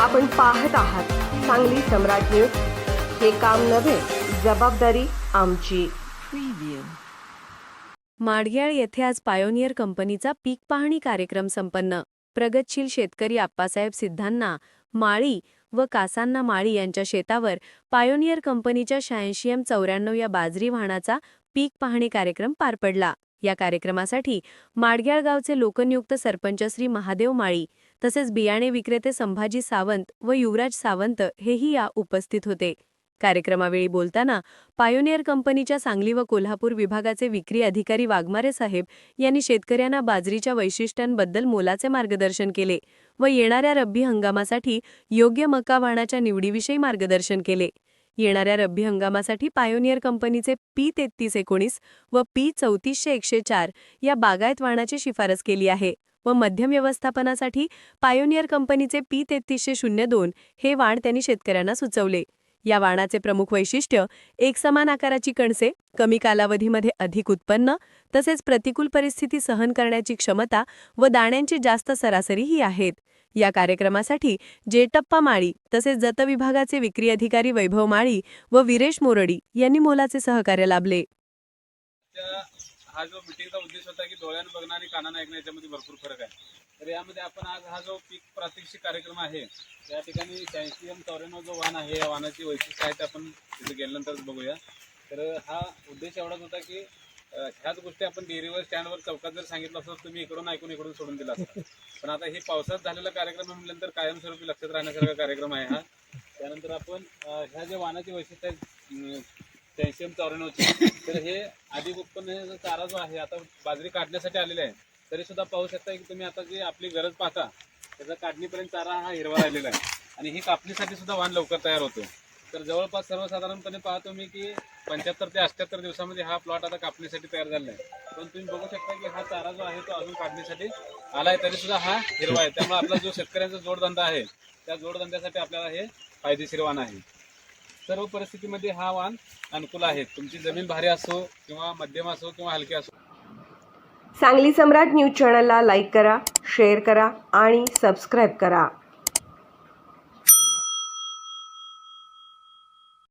आपण पाहत आहात सांगली सम्राट न्यूज. हे काम नव्हे जबाबदारी आमची. माडग्याळ येथे आज पायोनियर कंपनीचा पीक पाहणी कार्यक्रम संपन्न. प्रगतशील शेतकरी आप्पासाहेब सिद्धांना माळी व कासांना माळी यांच्या शेतावर पायोनियर कंपनीच्या शहाऐंशी एम चौऱ्याण्णव या बाजरी वाहनाचा पीक पाहणी कार्यक्रम पार पडला. या कार्यक्रमासाठी माडग्याळ गावचे लोकनियुक्त सरपंच श्री महादेव माळी तसेच बियाणे विक्रेते संभाजी सावंत व युवराज सावंत हेही या उपस्थित होते. कार्यक्रमावेळी बोलताना पायोनियर कंपनीच्या सांगली व कोल्हापूर विभागाचे विक्री अधिकारी वाघमारे साहेब यांनी शेतकऱ्यांना बाजरीच्या वैशिष्ट्यांबद्दल मोलाचे मार्गदर्शन केले व येणाऱ्या रब्बी हंगामासाठी योग्य मका वाहनाच्या निवडीविषयी मार्गदर्शन केले. येणाऱ्या रब्बी हंगामासाठी पायोनियर कंपनीचे पी तेहतीस एकोणीस व पी चौतीसशे एकशे चार या बागायत वाणाची शिफारस केली आहे व मध्यम व्यवस्थापनासाठी पायोनियर कंपनीचे पी तेहतीसशे शून्य दोन हे वाण त्यांनी शेतकऱ्यांना सुचवले. या वाणाचे प्रमुख वैशिष्ट्य एकसमान आकाराची कणसे कमी कालावधीमध्ये अधिक उत्पन्न तसेच प्रतिकूल परिस्थिती सहन करण्याची क्षमता व दाण्यांची जास्त सरासरी ही आहेत. या कार्यक्रमासाठी जेटप्पा माळी तसेच जत विभागाचे विक्री अधिकारी वैभव माळी व विरेश मोरडी यांनी मोलाचे सहकार्य लाभले. हा जो मिटिंगचा उद्देश होता की डोळ्यानं बघणं आणि कानानं ऐकणं याच्यामध्ये भरपूर फरक आहे. तर यामध्ये आपण आज हा जो पीक प्रात्यक्षिक कार्यक्रम आहे त्या ठिकाणी शहाऐंशी एम चौऱ्याण्णव जो वाहन आहे या वाहनाची वैशिष्ट्य आहे ते आपण तिथे गेल्यानंतरच बघूया. तर हा उद्देश एवढाच होता की ह्याच गोष्टी आपण डेअरीवर स्टँडवर चौकात जर सांगितलं असतं तुम्ही इकडून ऐकून इकडून सोडून दिला असता. पण आता हे पावसात झालेला कार्यक्रम म्हटल्यानंतर कायमस्वरूपी लक्षात राहण्यासारखा कार्यक्रम आहे हा. त्यानंतर आपण ह्या ज्या वाहनाची वैशिष्ट्य आहेत कॅल्शियम चौऱ्याण्णवची तर हे अधिक उत्पन्न चारा जो आहे आता बाजरी काढण्यासाठी आलेला आहे. तरी सुद्धा पाहू शकता की तुम्ही आता जी आपली गरज पाहता त्याचा काढणीपर्यंत चारा हा हिरवा राहिलेला आहे. आणि ही कापणीसाठी सुद्धा वाहन लवकर तयार होतो. तर जवळपास सर्वसाधारणपणे पाहतो मी की पंच्याहत्तर ते अठ्ठ्याहत्तर दिवसामध्ये हा प्लॉट आता कापणीसाठी तयार झालेला आहे. पण तुम्ही बघू शकता की हा चारा जो आहे तो अजून काढण्यासाठी आला आहे तरी सुद्धा हा हिरवा आहे. त्यामुळे आपला जो शेतकऱ्यांचा जोडधंदा आहे त्या जोडधंद्यासाठी आपल्याला हे फायदेशीर वाहन आहे. सर्व परिस्थितीमध्ये हा वाहन अनुकूल आहे. तुमची जमीन भारी असो किंवा मध्यम असो किंवा हलकी असो. सांगली सम्राट न्यूज चॅनलला लाईक करा शेअर करा आणि सबस्क्राईब करा.